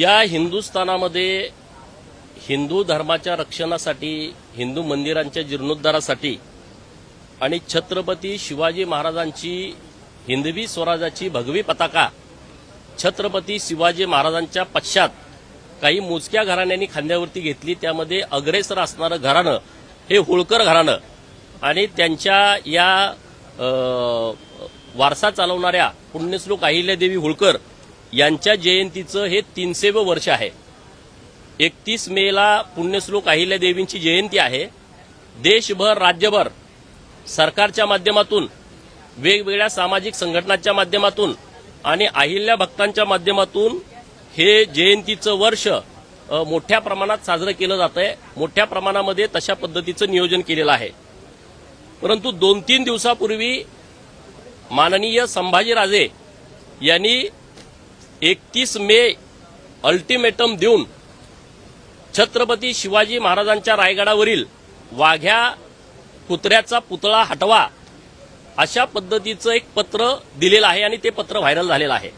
या हिंदुस्थानामध्ये हिंदू धर्माच्या रक्षणासाठी हिंदू मंदिरांच्या जीर्णोद्धारासाठी आणि छत्रपती शिवाजी महाराजांची हिंदवी स्वराजाची भगवी पताका छत्रपती शिवाजी महाराजांच्या पश्चात काही मोजक्या घराण्यांनी खांद्यावरती घेतली त्यामध्ये अग्रेसर असणारं घराणं हे होळकर घराणं आणि त्यांच्या या वारसा चालवणाऱ्या पुण्यश्लोक अहिल्यादेवी होळकर यांच्या जयंतीचं हे तीनसेवं वर्ष आहे. एकतीस मेला पुण्यश्लोक अहिल्यादेवींची जयंती आहे. देशभर राज्यभर सरकारच्या माध्यमातून वेगवेगळ्या सामाजिक संघटनांच्या माध्यमातून आणि अहिल्या भक्तांच्या माध्यमातून हे जयंतीचं वर्ष मोठ्या प्रमाणात साजरं केलं जात आहे मोठ्या प्रमाणामध्ये तशा पद्धतीचं नियोजन केलेलं आहे. परंतु दोन तीन दिवसापूर्वी माननीय संभाजीराजे यांनी एकतीस मे अल्टिमेटम देऊन छत्रपती शिवाजी महाराजांच्या रायगडावरील वाघ्या कुत्र्याचा पुतळा हटवा अशा पद्धतीचं एक पत्र दिलेलं आहे आणि ते पत्र व्हायरल झालेलं आहे.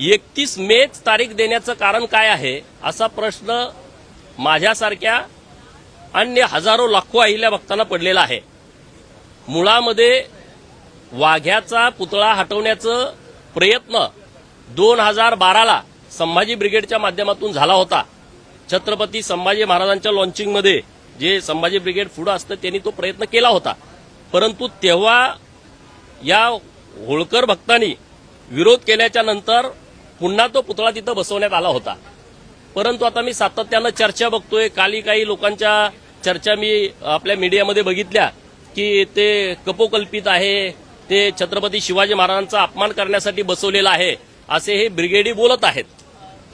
एकतीस मेच तारीख देण्याचं कारण काय आहे असा प्रश्न माझ्यासारख्या अन्य हजारो लाखो अहिल्या भक्तांना पडलेला आहे. मुळामध्ये वाघ्याचा पुतळा हटवण्याचं प्रयत्न दोन हजार बाराला संभाजी ब्रिगेडच्या माध्यमातून झाला होता. छत्रपती संभाजी महाराजांच्या लॉन्चिंगमध्ये जे संभाजी ब्रिगेड पुढं असतं त्यांनी तो प्रयत्न केला होता. परंतु तेव्हा या होळकर भक्तांनी विरोध केल्याच्यानंतर पुन्हा तो पुतळा तिथं बसवण्यात आला होता. परंतु आता मी सातत्यानं चर्चा बघतोय. काली काही लोकांच्या चर्चा मी आपल्या मीडियामध्ये बघितल्या की ते कपोकल्पित आहे ते छत्रपती शिवाजी महाराजांचा अपमान करण्यासाठी बसवलेलं आहे. असे हे ब्रिगेडी बोलत आहेत.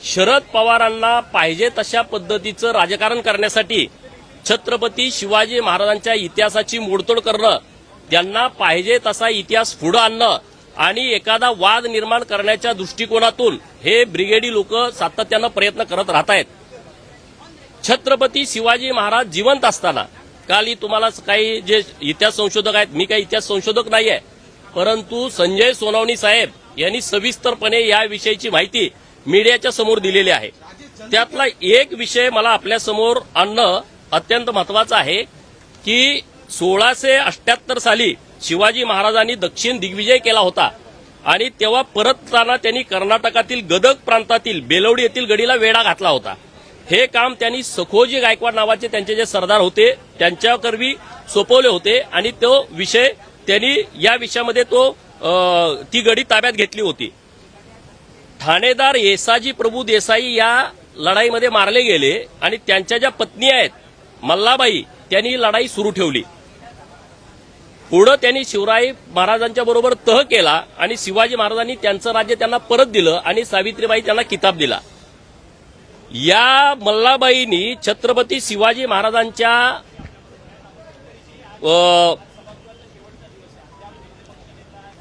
शरद पवारांना पाहिजे तशा पद्धतीचं राजकारण करण्यासाठी छत्रपती शिवाजी महाराजांच्या इतिहासाची मोडतोड करणं त्यांना पाहिजे तसा इतिहास पुढं आणणं आणि एखादा वाद निर्माण करण्याच्या दृष्टिकोनातून हे ब्रिगेडी लोक सातत्यानं प्रयत्न करत राहत आहेत. छत्रपती शिवाजी महाराज जिवंत असताना काल तुम्हाला काही जे इतिहास संशोधक आहेत मी काही इतिहास संशोधक नाही आहे परंतु संजय सोनवणी साहेब यांनी सविस्तरपणे याविषयीची माहिती मीडियाच्या समोर दिलेली आहे. त्यातला एक विषय मला आपल्यासमोर आणणं अत्यंत महत्वाचं आहे की सोळाशे अठ्याहत्तर साली शिवाजी महाराजांनी दक्षिण दिग्विजय केला होता. आणि तेव्हा परतताना त्यांनी कर्नाटकातील गदग प्रांतातील बेलवडी येथील गडीला वेढा घातला होता. हे काम त्यांनी सखोजी गायकवाड नावाचे त्यांचे जे सरदार होते त्यांच्याकरवी सोपवले होते. आणि तो विषय त्यांनी या विषयामध्ये तो ती गडी ताब्यात घेतली होती. ठाणेदार येसाजी प्रभू देसाई या लढाईमध्ये मारले गेले आणि त्यांच्या ज्या पत्नी आहेत मल्लाबाई त्यांनी लढाई सुरू ठेवली. पुढं त्यांनी शिवराय महाराजांच्या बरोबर तह केला आणि शिवाजी महाराजांनी त्यांचं राज्य त्यांना परत दिलं आणि सावित्रीबाई त्यांना किताब दिला. या मल्लाबाईंनी छत्रपती शिवाजी महाराजांच्या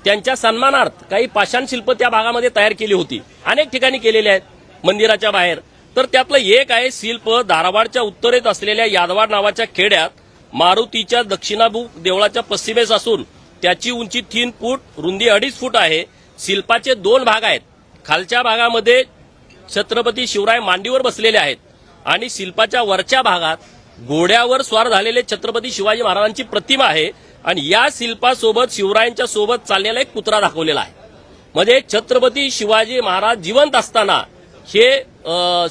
त्यांच्या सन्मानार्थ काही पाषाण शिल्प त्या भागामध्ये तयार केली होती. अनेक ठिकाणी केलेली आहेत मंदिराच्या बाहेर. तर त्यातलं एक आहे शिल्प धारवाडच्या उत्तरेत असलेल्या यादवाड नावाच्या खेड्यात मारुतीच्या दक्षिणाभूक देवळाच्या पश्चिमेस असून त्याची उंची तीन फूट रुंदी अडीच फूट आहे. शिल्पाचे दोन भाग आहेत. खालच्या भागामध्ये छत्रपती शिवराय मांडीवर बसलेले आहेत आणि शिल्पाच्या वरच्या भागात घोड्यावर स्वार झालेले छत्रपती शिवाजी महाराजांची प्रतिमा आहे. आणि या शिल्पासोबत शिवरायांच्या सोबत चाललेला एक कुत्रा दाखवलेला आहे. म्हणजे छत्रपती शिवाजी महाराज जिवंत असताना हे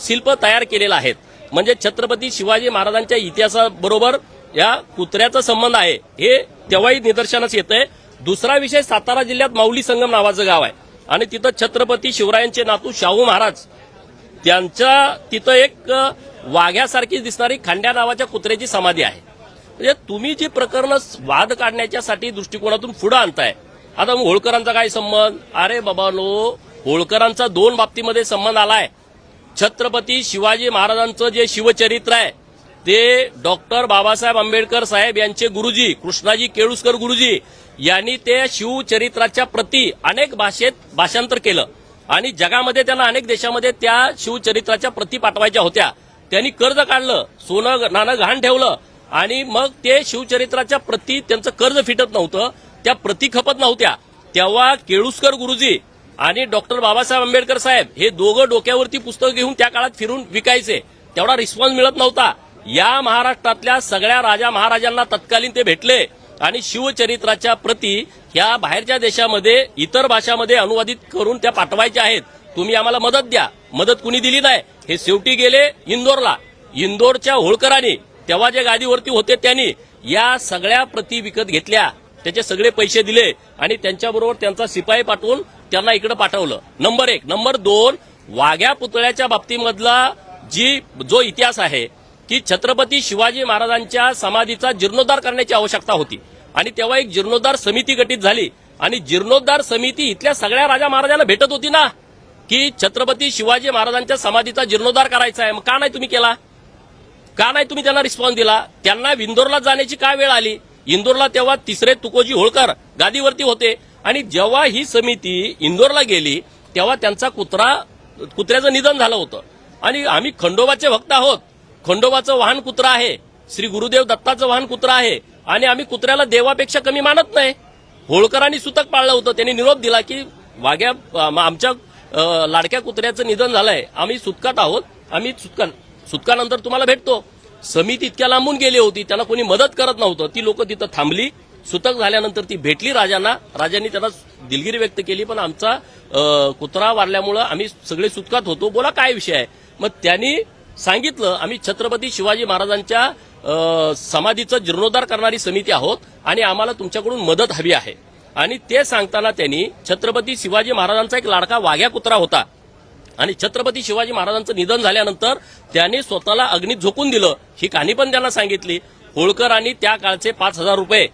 शिल्प तयार केलेलं आहेत. म्हणजे छत्रपती शिवाजी महाराजांच्या इतिहासाबरोबर या कुत्र्याचा संबंध आहे. हे तेव्हाही निदर्शनास येत आहे दुसरा विषय सातारा जिल्ह्यात माऊली संगम नावाचं गाव आहे. आणि तिथं छत्रपती शिवरायांचे नातू शाहू महाराज त्यांच्या तिथं एक वाघ्यासारखी दिसणारी खांड्या नावाच्या कुत्र्याची समाधी आहे. म्हणजे तुम्ही जी प्रकरणं वाद काढण्याच्यासाठी दृष्टिकोनातून पुढे आणताय आता मग होळकरांचा काय संबंध? अरे बाबा नो होळकरांचा दोन बाबतीमध्ये संबंध आलाय. छत्रपती शिवाजी महाराजांचं जे शिवचरित्र आहे ते डॉक्टर बाबासाहेब आंबेडकर साहेब यांचे गुरुजी कृष्णाजी केळुसकर गुरुजी यांनी ते शिवचरित्राच्या प्रती अनेक भाषेत भाषांतर केलं. आणि जगामध्ये त्यांना अनेक देशामध्ये त्या शिवचरित्राच्या प्रती पाठवायच्या होत्या. त्यांनी कर्ज काढलं सोनं नाणं घाण ठेवलं आणि मग ते शिवचरित्राच्या प्रती त्यांचं कर्ज फिटत नव्हतं त्या प्रती खपत नव्हत्या. तेव्हा केळुसकर गुरुजी आणि डॉक्टर बाबासाहेब आंबेडकर साहेब हे दोघं डोक्यावरती पुस्तक घेऊन त्या काळात फिरून विकायचे. तेवढा रिस्पॉन्स मिळत नव्हता. या महाराष्ट्रातल्या सगळ्या राजा महाराजांना तत्कालीन ते भेटले आणि शिवचरित्राच्या प्रती ह्या बाहेरच्या देशामध्ये इतर भाषामध्ये अनुवादित करून त्या पाठवायच्या आहेत. तुम्ही आम्हाला मदत द्या. मदत कुणी दिली नाही. हे शेवटी गेले इंदोरला. इंदोरच्या होळकरांनी. तेव्हा जे गादीवरती होते त्यांनी या सगळ्या प्रती विकत घेतल्या. त्याचे सगळे पैसे दिले आणि त्यांच्याबरोबर त्यांचा शिपाई पाठवून त्यांना इकडे पाठवलं. नंबर एक. नंबर दोन वाघ्या पुतळ्याच्या बाबतीमधला जी जो इतिहास आहे की छत्रपती शिवाजी महाराजांच्या समाधीचा जीर्णोद्धार करण्याची आवश्यकता होती. आणि तेव्हा एक जीर्णोद्धार समिती गठीत झाली. आणि जीर्णोद्धार समिती इथल्या सगळ्या राजा महाराजांना भेटत होती ना की छत्रपती शिवाजी महाराजांच्या समाधीचा जीर्णोद्धार करायचा आहे. मग का नाही तुम्ही केला? का नाही तुम्ही त्यांना रिस्पॉन्स दिला? त्यांना इंदोरला जाण्याची काय वेळ आली? इंदोरला तेव्हा तिसरे तुकोजी होळकर गादीवरती होते. आणि जेव्हा ही समिती इंदोरला गेली तेव्हा त्यांचा कुत्रा कुत्र्याचं निधन झालं होतं. आणि आम्ही खंडोबाचे भक्त आहोत. खंडोबाचं वाहन कुत्रा आहे. श्री गुरुदेव दत्ताचं वाहन कुत्रा आहे. आणि आम्ही कुत्र्याला देवापेक्षा कमी मानत नाही. होळकरांनी सुतक पाळलं होतं. त्यांनी निरोप दिला की वाघ्या आमच्या लाडक्या कुत्र्याचं निधन झालंय. आम्ही सुटकात आहोत. आम्ही सुटका सुटकानंतर तुम्हाला भेटतो. समिती इतक्या लांबून गेली होती त्यांना कोणी मदत करत नव्हतं. ती लोक तिथं थांबली. सुतक झाल्यानंतर ती भेटली राजांना. राजांनी त्यांना दिलगिरी व्यक्त केली पण आमचा कुत्रा वारल्यामुळं आम्ही सगळे सुटकात होतो. बोला काय विषय आहे? मग त्यांनी सांगितलं आम्ही छत्रपती शिवाजी महाराजांच्या समाधीचं जीर्णोद्धार करणारी समिती आहोत आणि आम्हाला तुमच्याकडून मदत हवी आहे. आणि ते सांगताना त्यांनी छत्रपती शिवाजी महाराजांचा एक लाडका वाघ्या कुत्रा होता. आणि छत्रपती शिवाजी महाराजांचं निधन झाल्यानंतर त्यांनी स्वतःला अग्नीत झोकून दिलं. ही कहाणी पण त्यांना सांगितली. होळकर आणि त्या काळचे पाच हजार रुपये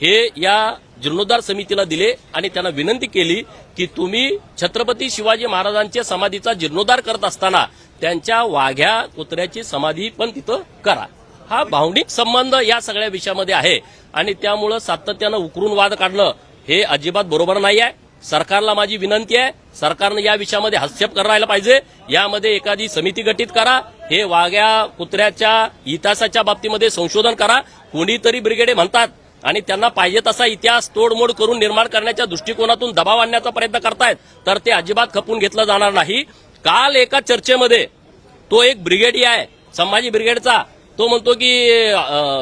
हे या जीर्णोद्धार समितीला दिले आणि त्यांना विनंती केली की तुम्ही छत्रपती शिवाजी महाराजांच्या समाधीचा जीर्णोद्धार करत असताना त्यांच्या वाघ्या कुत्र्याची समाधी पण तिथं करा. हा भावनिक संबंध या सगळ्या विषयामध्ये आहे आणि त्यामुळं सातत्यानं उकरून वाद काढणं हे अजिबात बरोबर नाही आहे. सरकारला माझी विनंती आहे सरकारनं या विषयामध्ये हस्तक्षेप करायला पाहिजे. यामध्ये एखादी समिती गठीत करा हे वाघ्या कुत्र्याच्या इतिहासाच्या बाबतीमध्ये संशोधन करा. कोणीतरी ब्रिगेडे म्हणतात आणि त्यांना पाहिजे तसा इतिहास तोडमोड करून निर्माण करण्याच्या दृष्टिकोनातून दबाव आणण्याचा प्रयत्न करतायत तर ते अजिबात खपून घेतलं जाणार नाही. काल एका चर्चेमध्ये तो एक ब्रिगेडी आहे संभाजी ब्रिगेडचा तो म्हणतो की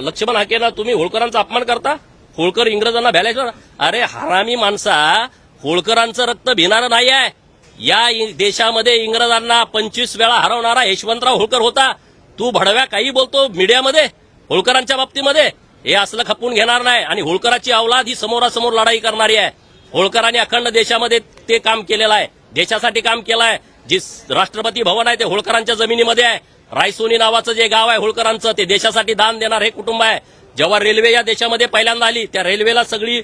लक्ष्मण हाकेला तुम्ही होळकरांचा अपमान करता? होळकर इंग्रजांना भ्यालायचं? अरे हरामी माणसा होळकरांचं रक्त भिणारं नाही आहे या देशामध्ये इंग्रजांना पंचवीस वेळा हरवणारा यशवंतराव होळकर होता. तू भडव्या काही बोलतो मीडियामध्ये होळकरांच्या बाबतीमध्ये? हे असलं खपून घेणार नाही. आणि होळकराची अवलाद ही समोरासमोर लढाई करणारी आहे. होळकरांनी अखंड देशामध्ये ते काम केलेलं आहे. देशासाठी काम केलं आहे. जी राष्ट्रपती भवन आहे ते होळकरांच्या जमिनीमध्ये आहे. रायसोनी नावाचं जे गाव आहे होळकरांचं ते देशासाठी दान देणार हे कुटुंब आहे. जेव्हा रेल्वे या देशामध्ये पहिल्यांदा आली त्या रेल्वेला सगळी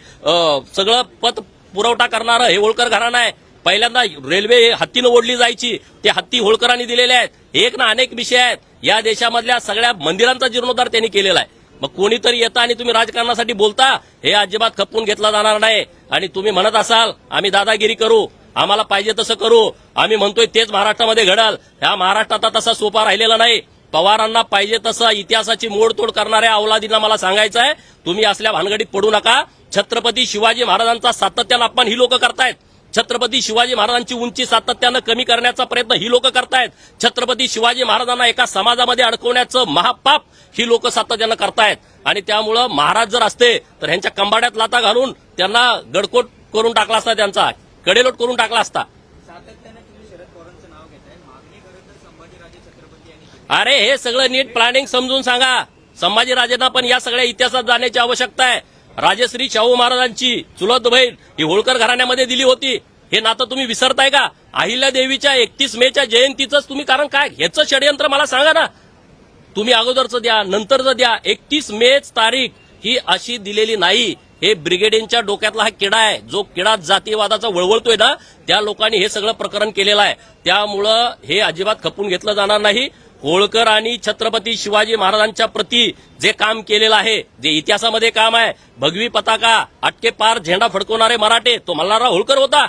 सगळं पत पुरवठा करणारं हे होळकर घराणं आहे. पहिल्यांदा रेल्वे हत्तीनं ओढली जायची. ते हत्ती होळकरांनी दिलेले आहेत. एक ना अनेक विषय आहेत. या देशामधल्या सगळ्या मंदिरांचा जीर्णोद्धार त्यांनी केलेला आहे. मग कोणीतरी येता आणि तुम्ही राजकारणासाठी बोलता हे अजिबात खपवून घेतला जाणार नाही. आणि तुम्ही म्हणत असाल आम्ही दादागिरी करू. आम्हाला पाहिजे तसं करू. आम्ही म्हणतोय तेच महाराष्ट्रामध्ये घडल. ह्या महाराष्ट्रात तसा सोपा राहिलेला नाही. पवारांना पाहिजे तसं इतिहासाची मोडतोड करणाऱ्या अवलादींना मला सांगायचं आहे तुम्ही असल्या भानगडीत पडू नका. छत्रपती शिवाजी महाराजांचा सातत्यानं अपमान ही लोक करतायत. छत्रपती शिवाजी महाराजांची उंची सातत्यानं कमी करण्याचा प्रयत्न ही लोक करतायत. छत्रपती शिवाजी महाराजांना एका समाजामध्ये अडकवण्याचं महापाप ही लोक सातत्यानं करतायत. आणि त्यामुळं महाराज जर असते तर ह्यांच्या कंबाड्यात लाता घालून त्यांना गडकोट करून टाकला असता त्यांचा कडेलोट करून टाकला असता. अरे हे सगळं नीट प्लॅनिंग समजून सांगा. संभाजीराजेंना पण या सगळ्या इतिहासात जाण्याची आवश्यकता आहे. राजश्री शाहू महाराजांची चुलत बहीण ही होळकर घराण्यामध्ये दिली होती. हे नातं तुम्ही विसरताय का? अहिल्या देवीच्या एकतीस मेच्या जयंतीच तुम्ही कारण काय? ह्याचं षडयंत्र मला सांगा ना. तुम्ही अगोदरचं द्या नंतरचं द्या. एकतीस मेच तारीख ही अशी दिलेली नाही. हे ब्रिगेडियनच्या डोक्यातला हा किडा आहे. जो किडा जातीयवादाचा वळवळतोय ना त्या लोकांनी हे सगळं प्रकरण केलेलं आहे. त्यामुळं हे अजिबात खपून घेतलं जाणार नाही. होळकर आणि छत्रपती शिवाजी महाराजांच्या प्रती जे काम केलेलं आहे जे इतिहासामध्ये काम आहे भगवी पताका अटके पार झेंडा फडकवणारे मराठे तो मल्हारराव होळकर होता.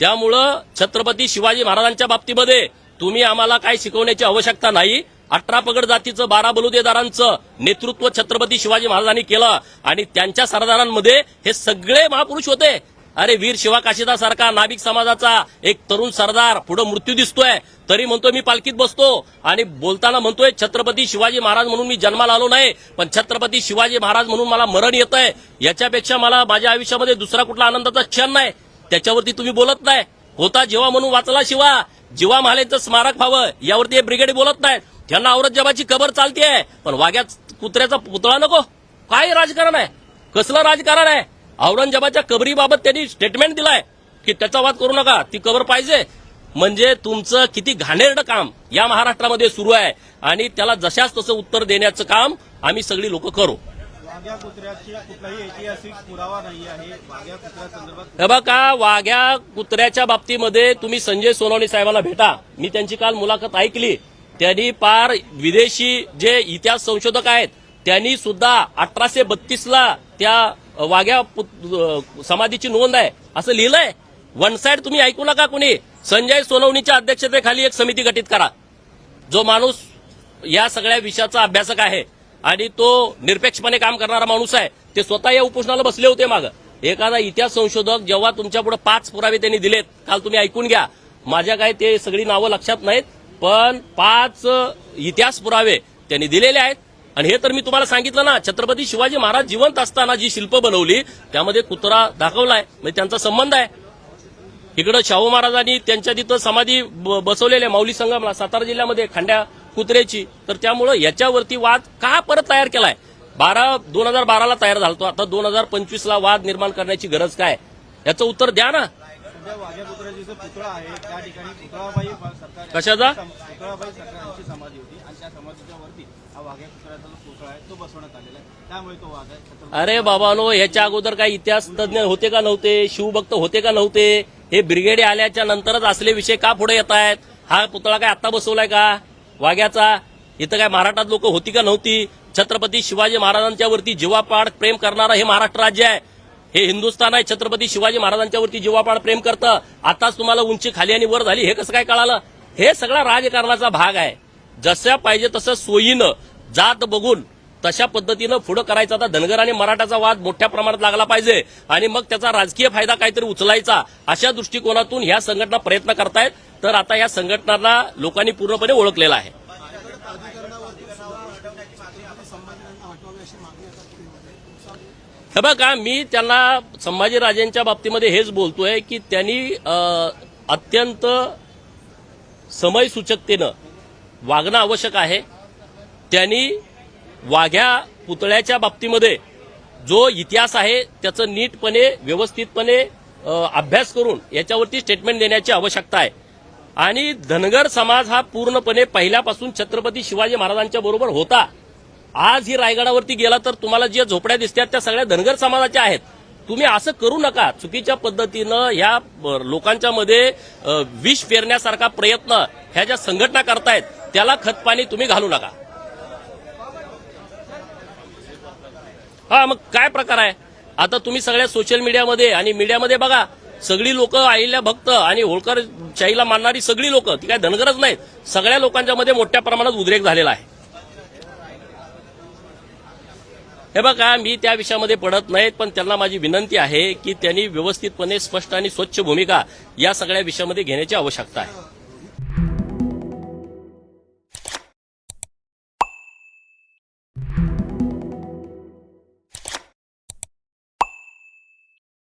त्यामुळं छत्रपती शिवाजी महाराजांच्या बाबतीमध्ये तुम्ही आम्हाला काय शिकवण्याची आवश्यकता नाही. अठरा पगड जातीचं बारा बलुदेदारांचं नेतृत्व छत्रपती शिवाजी महाराजांनी केलं आणि त्यांच्या सरदारांमध्ये हे सगळे महापुरुष होते. अरे वीर शिवा काशीदासारखा नाभिक समाजाचा एक तरुण सरदार पुढे मृत्यू दिसतोय. तरी म्हणतो मी पालखीत बसतो. आणि बोलताना म्हणतोय छत्रपती शिवाजी महाराज म्हणून मी जन्माला आलो नाही पण छत्रपती शिवाजी महाराज म्हणून मला मरण येत आहे याच्यापेक्षा मला माझ्या आयुष्यामध्ये दुसरा कुठला आनंदाचा क्षण नाही. त्याच्यावरती तुम्ही बोलत नाही. होता जेव्हा म्हणून वाचला शिवा. जीवा महालेचं स्मारक व्हावं यावरती हे ब्रिगेड बोलत नाहीत. त्यांना औरंगजेबाची कबर चालतीये. पण वाघ्या कुत्र्याचा पुतळा नको. काय राजकारण आहे? कसलं राजकारण आहे? औरंगजेबाच्या कबरीबाबत त्यांनी स्टेटमेंट दिलाय की त्याचा वाद करू नका ती कबर पाहिजे. म्हणजे तुमचं किती घाणेरडं काम या महाराष्ट्रामध्ये सुरू आहे आणि त्याला जशाच तसं उत्तर देण्याचं काम आम्ही सगळी लोक करू. हे बघा वाघ्या कुत्र्याच्या बाबतीमध्ये तुम्ही संजय सोनवणे साहेबांना भेटा. मी त्यांची काल मुलाखत ऐकली. त्यांनी पार विदेशी जे इतिहास संशोधक आहेत त्यांनी सुद्धा अठराशे बत्तीसला त्या वाघ्या समाधीची नोंद आहे. असं लिहिलंय. वन साइड तुम्ही ऐकू नका कुणी. संजय सोनवणीच्या अध्यक्षतेखाली एक समिती गठीत करा. जो माणूस या सगळ्या विषयाचा अभ्यासक आहे आणि तो निरपेक्षपणे काम करणारा माणूस आहे ते स्वतः या उपोषणाला बसले होते माग. एखादा इतिहास संशोधक जेव्हा तुमच्यापुढे पाच पुरावे त्यांनी दिलेत काल तुम्ही ऐकून घ्या. माझ्या काय ते सगळी नावं लक्षात नाहीत पण पाच इतिहास पुरावे त्यांनी दिलेले आहेत. आणि हे तर मी तुम्हाला सांगितलं ना छत्रपती शिवाजी महाराज जिवंत असताना जी शिल्प बनवली त्यामध्ये कुत्रा दाखवलाय म्हणजे त्यांचा संबंध आहे. इकडं शाहू महाराजांनी त्यांच्या तिथं समाधी ब- बसवलेल्या माऊली संगमला सातारा जिल्ह्यामध्ये खांड्या कुत्र्याची. तर त्यामुळं याच्यावरती वाद का परत तयार केलाय? बारा दोन हजार बाराला तयार झालतो आता दोन हजार पंचवीसला वाद निर्माण करण्याची गरज काय? याचं उत्तर द्या ना. सध्या वाघ्या कुत्र्याची जो पुतळा आहे. त्या ठिकाणी पुतळाबाई सरकार कशाचा? पुतळाबाई सरकार यांची समाधी होती आणि त्या समाधीच्या वरती हा वाघ्या कुत्र्याचा जो पुतळा आहे तो बसवण्यात आलेला आहे. त्यामुळे तो वाघ आहे छत्रपती अरे बाबानो याच्या अगोदर काही इतिहास तज्ञ होते का नव्हते? शिवभक्त होते का नव्हते? हे ब्रिगेड आल्याच्या नंतरच असले विषय का पुढे येत आहेत? हा पुतळा काय आत्ता बसवलाय का? वाघ्याचा? इथं काय महाराष्ट्रात लोक होती का नव्हती? छत्रपती शिवाजी महाराजांच्या वरती जीवापाड प्रेम करणारं हे महाराष्ट्र राज्य आहे. हे हिंदुस्थान आहे. छत्रपती शिवाजी महाराजांच्या वरती जीवापाड प्रेम करतं. आताच तुम्हाला उंची खाली आणि वर झाली हे कसं काय कळालं? हे सगळा राजकारणाचा भाग आहे. जशा पाहिजे तसं सोयीनं जात बघून तशा पद्धतीनं पुढं करायचा. आता धनगर आणि मराठाचा वाद मोठ्या प्रमाणात लागला पाहिजे. आणि मग त्याचा राजकीय फायदा काहीतरी उचलायचा. अशा दृष्टिकोनातून ह्या संघटना प्रयत्न करतायत. तर आता या संघटनांना लोकांनी पूर्णपणे ओळखलेला आहे. हे बघा मी त्यांना संभाजीराजेंच्या बाबतीमध्ये हेच बोलतोय की त्यांनी अत्यंत समयसूचकतेनं वागणं आवश्यक आहे. त्यांनी वाघ्या पुतळ्याच्या बाबतीमध्ये जो इतिहास आहे त्याचं नीटपणे व्यवस्थितपणे अभ्यास करून याच्यावरती स्टेटमेंट देण्याची आवश्यकता आहे. आणि धनगर समाज हा पूर्णपणे पहिल्यापासून छत्रपती शिवाजी महाराजांच्या बरोबर होता. आज ही रायगडावरती गेला तर तुम्हाला ज्या झोपड्या दिसतात त्या सगळ्या धनगर समाजाच्या आहेत. तुम्ही असं करू नका. चुकीच्या पद्धतीनं ह्या लोकांच्या मध्ये विष पेरण्यासारखा प्रयत्न ह्या ज्या संघटना करतायत त्याला खतपाणी तुम्ही घालू नका. हा मग काय प्रकार आहे? आता तुम्ही सगळ्या सोशल मीडियामध्ये आणि मीडियामध्ये बघा सगळी लोक आईल्या भक्त आणि होळकर शाहीला मानणारी सगळी लोक ती काय धनगरच नाहीत. सगळ्या लोकांच्या मध्ये मोठ्या प्रमाणात उद्रेक झालेला आहे. हे बघा मी त्या विषयामध्ये पडत नाहीत पण त्यांना माझी विनंती आहे की त्यांनी व्यवस्थितपणे स्पष्ट आणि स्वच्छ भूमिका या सगळ्या विषयामध्ये घेण्याची आवश्यकता आहे.